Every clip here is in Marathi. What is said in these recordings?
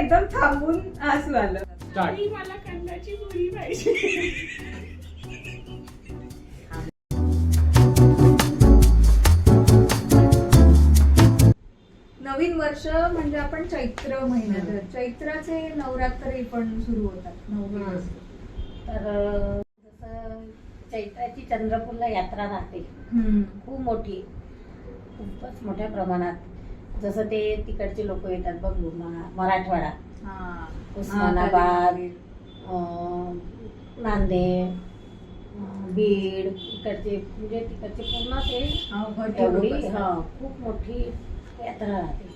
एकदम थांबून हसू आलं स्टार्ट ती मला कंदाची पोळी पाहिजे. नवीन वर्ष म्हणजे आपण चैत्र महिन्यात. चैत्राचे नवरात्री पण सुरू होतात. नऊ दिवस तर जसं चैत्राची चंद्रपूरला यात्रा राहते. हम्म. खूप मोठी खूपच मोठ्या प्रमाणात. जसं ते तिकडचे लोक येतात बघ मराठवाडा. हा. उस्मानाबाद नांदेड. बीड इकडचे म्हणजे तिकडचे पूर्ण ते हा, एवढी खूप मोठी यात्रा राहते.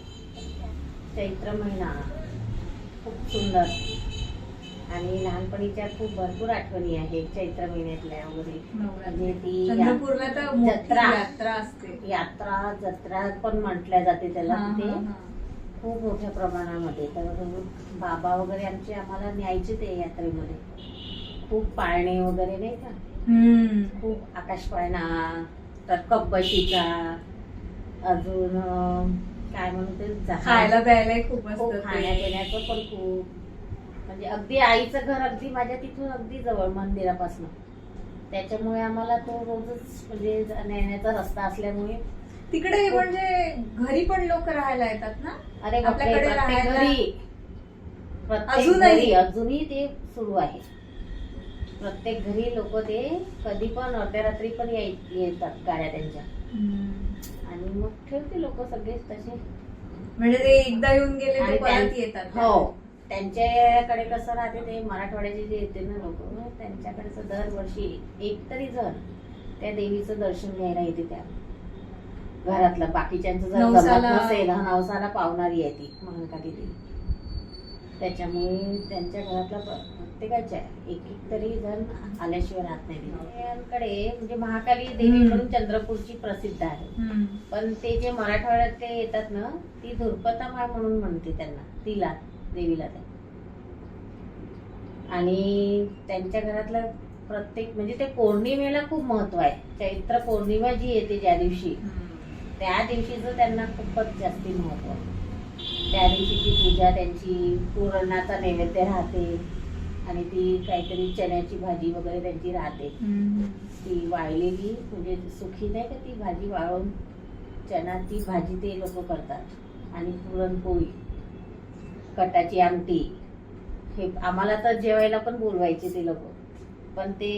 चैत्र महिना. खूप सुंदर. आणि लहानपणीच्या खूप भरपूर आठवणी आहे चैत्र महिन्यातल्या वगैरे. म्हणजे ती या- चंद्रपूरला तर मोठी जत्रा. यात्रा असते यात्रा जत्रा पण म्हटल्या जाते त्याला हा, ते हा, हा. खूप मोठ्या प्रमाणामध्ये तर बाबा वगैरे आमचे आम्हाला न्यायचे ते यात्रेमध्ये खूप पाळणे वगैरे नाही का हम्म. खूप आकाश पाळणा तर कब्बशीचा अजून अं, काय म्हणू ते जहाज. खायला प्यायला खूप खूप असतं ते. खाण्यापिण्याचं पण खूप म्हणजे अगदी आईचं घर अगदी माझ्या तिथून अगदी जवळ मंदिरापासून. त्याच्यामुळे आम्हाला तो रोजच म्हणजे येण्याचा रस्ता असल्यामुळे तिकडे म्हणजे घरी पण लोक राहायला येतात ना? अरे बापरे, आपल्याकडे प्रत्येक राहायला- घरी प्रत्येक अजूनही? घरी अजूनही ते सुरू आहे. प्रत्येक घरी लोक ते कधी पण अर्ध्या रात्री पण याय- येतात गाड्या त्यांच्या. आणि मग ठेवते लोक सगळे तसे. म्हणजे ते एकदा येऊन गेले आणि ते परत त्यां- येतात. हो. त्यांच्याकडे कसं राहते ते मराठवाड्याचे जे येते ना लोक त्यांच्याकडे दरवर्षी एक तरी जण त्या देवीचं दर्शन घ्यायला येते त्या घरातलं. बाकीच्यांचं जर जमत नवसाला- नसेल नवसाला पावणारी आहे ती महाकाली देवी. त्याच्यामुळे त्यांच्या घरातला प्रत्येकाच्या एक एक तरी जण आल्याशिवाय राहत नाही. म्हणजे महाकाली देवी. म्हणून चंद्रपूरची प्रसिद्ध आहे. पण ते जे मराठवाड्यातले येतात ना ती धुरपता माय म्हणून म्हणते त्यांना तिला. देवीला त्या आणि त्यांच्या घरातलं प्रत्येक म्हणजे ते पौर्णिमेला खूप महत्त्व आहे. चैत्र पौर्णिमा जी येते ज्या दिवशी त्या दिवशीचं त्यांना खूपच जास्ती महत्त्व आहे. त्या दिवशीची पूजा त्यांची पुरणाचा नैवेद्य राहते आणि ती काहीतरी चण्याची भाजी वगैरे त्यांची राहते. ती वाळलेली म्हणजे सुखी नाही का ती भाजी वाळवून चणा ती भाजी ते लोक करतात. आणि पुरणपोळी. कटाची आमटी. हे आम्हाला तर जेवायला पण बोलवायचे ते लोक. पण ते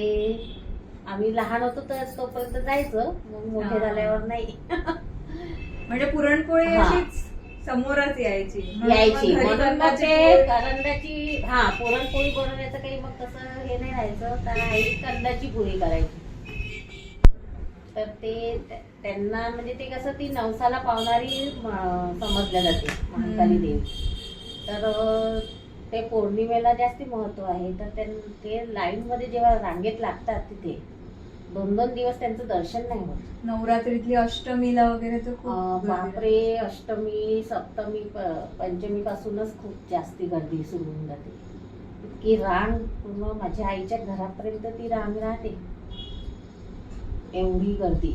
आम्ही लहान होतो तर तोपर्यंत जायचं. मग मोठे. झाल्यावर नाही. म्हणजे पुरणपोळी. अशीच समोरच यायची. यायची. म्हणून मग ते करंदाची हा पुरणपोळी बनवण्याचं काही मग तसं हे नाही राहायचं. तर आई कंदाची पोळी करायची. तर ते त्या- त्यांना म्हणजे ते कसं ती नवसाला पावणारी समजल्या जाते. महाकाली देवी. तर ते पौर्णिमेला जास्ती महत्त्व आहे. तर त्यां- ते लाईन मध्ये जेव्हा रांगेत लागतात तिथे दोन दोन दिवस त्यांचं दर्शन नाही होत. नवरात्रीतली अष्टमीला वगैरे तर खूप बापरे अष्टमी सप्तमी पंचमी पासूनच खूप जास्ती गर्दी सुरू होऊन जाते. इतकी रांग पूर्ण माझ्या आईच्या घरापर्यंत ती रांग राहते. एवढी गर्दी.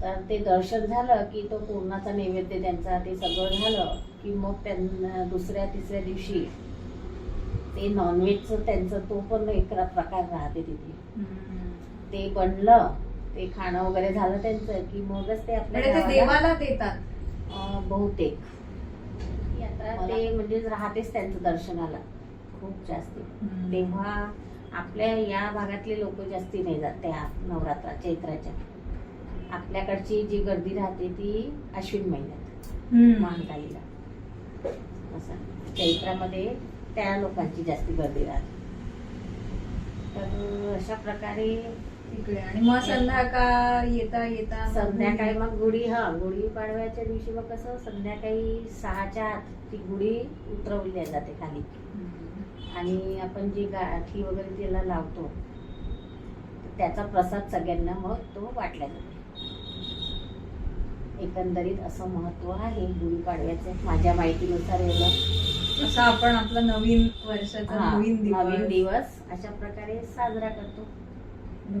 तर ते दर्शन झालं की तो पूर्णाचा नैवेद्य त्यांचा ते सगळं झालं की मग त्यांना दुसऱ्या तिसऱ्या दिवशी ते नॉनव्हेजचं त्यांचं तो पण एक प्रकार राहते तिथे. ते बनलं ते खाणं वगैरे झालं त्यांचं की मगच ते आपल्या म्हणजे देवाला देतात. बहुतेक. यात्रा ते म्हणजे राहतेच त्यांचं दर्शनाला खूप जास्ती. तेव्हा आपल्या या भागातले लोक जास्ती नाही जात त्या नवरात्रा चैत्राच्या. आपल्याकडची जी गर्दी राहते ती अश्विन महिन्यात. महाकालीला. असं. चैत्रामध्ये त्या लोकांची जास्ती गर्दी राहते. तर अशा प्रकारे तिकडे आणि मग संध्याकाळ येता येता संध्याकाळी मग गुढी हा गुढी पाडव्याच्या दिवशी मग कसं संध्याकाळी सहाच्या आत ती गुढी उतरवली जाते खाली. आणि आपण जी गाठी वगैरे त्याला लावतो त्याचा प्रसाद सगळ्यांना मग तो वाटला जातो. एकंदरीत असं महत्त्व आहे गुढीपाडव्याचं माझ्या माहितीनुसार एवढं असं आपण आपला नवीन वर्षाचा नवीन नवीन दिवस. दिवस अशा प्रकारे साजरा करतो.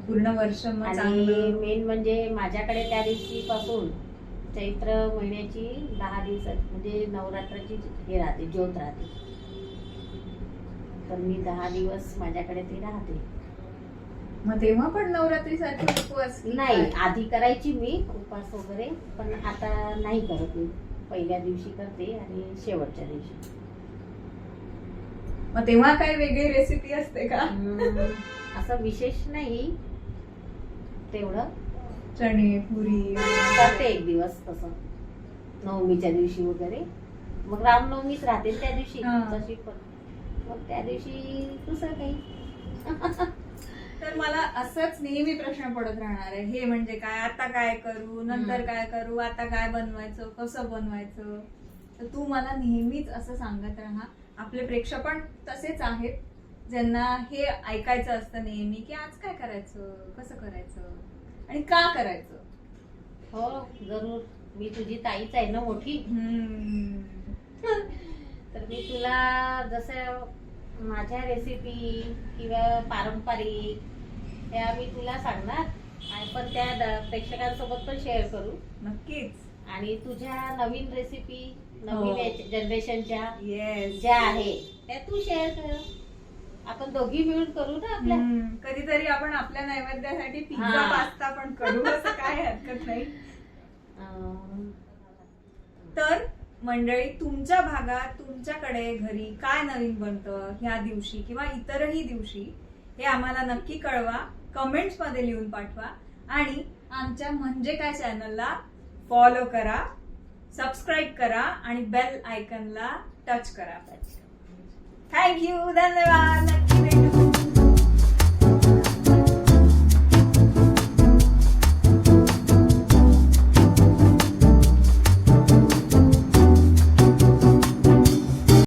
पूर्ण वर्ष आणि मेन म्हणजे माझ्याकडे त्या दिवशी पासून चैत्र महिन्याची दहा दिवसात म्हणजे नवरात्राची हे राहते ज्योत राहते. तर मी दहा दिवस माझ्याकडे ती राहते. मग तेव्हा पण नवरात्रीसाठी उपवास नाही? आधी करायची मी उपास वगैरे पण आता नाही करत मी. पहिल्या दिवशी करते आणि शेवटच्या दिवशी. मग तेव्हा काय वेगळी रेसिपी असते का? हम्म, असं विशेष नाही. तेवढं. चणे पुरी. करते एक दिवस तसं. नवमीच्या दिवशी वगैरे. मग रामनवमीच राहते त्या दिवशी. हा. तशी पण. मग त्या दिवशी दुसरं काही. तर मला असंच नेहमी प्रश्न पडत राहणार आहे. हे म्हणजे काय? आता काय करू? नंतर. काय करू? आता काय बनवायचं? कसं बनवायचं? तर तू मला नेहमीच असं सांगत राहा. आपले प्रेक्षक पण तसेच आहेत. ज्यांना हे ऐकायचं असतं नेहमी की आज काय करायचं? कसं करायचं? आणि का करायचं? हो जरूर. मी तुझी ताईच आहे ना मोठी? हम्म. तर मी तुला जसं माझ्या रेसिपी किंवा पारंपरिक त्या मी तुला सांगणार. आणि पण त्या प्रेक्षकांसोबत पण शेअर करू. नक्कीच. आणि तुझ्या नवीन रेसिपी हो. नवीन जनरेशनच्या येस ज्या आहे त्या तू शेअर कर. आपण दोघी मिळून करू ना आपल्या? कधीतरी आपण आपल्या नैवेद्यासाठी पिझ्झा हा. पास्ता पण करू असं काय हरकत नाही. तर मंडळी तुमच्या भागात तुमच्याकडे घरी काय नवीन बनतं ह्या दिवशी किंवा इतरही दिवशी हे आम्हाला नक्की कळवा कमेंट्समध्ये लिहून पाठवा आणि आमच्या म्हणजे काय चॅनलला फॉलो करा सबस्क्राईब करा आणि बेल आयकनला टच करा. थँक्यू धन्यवाद.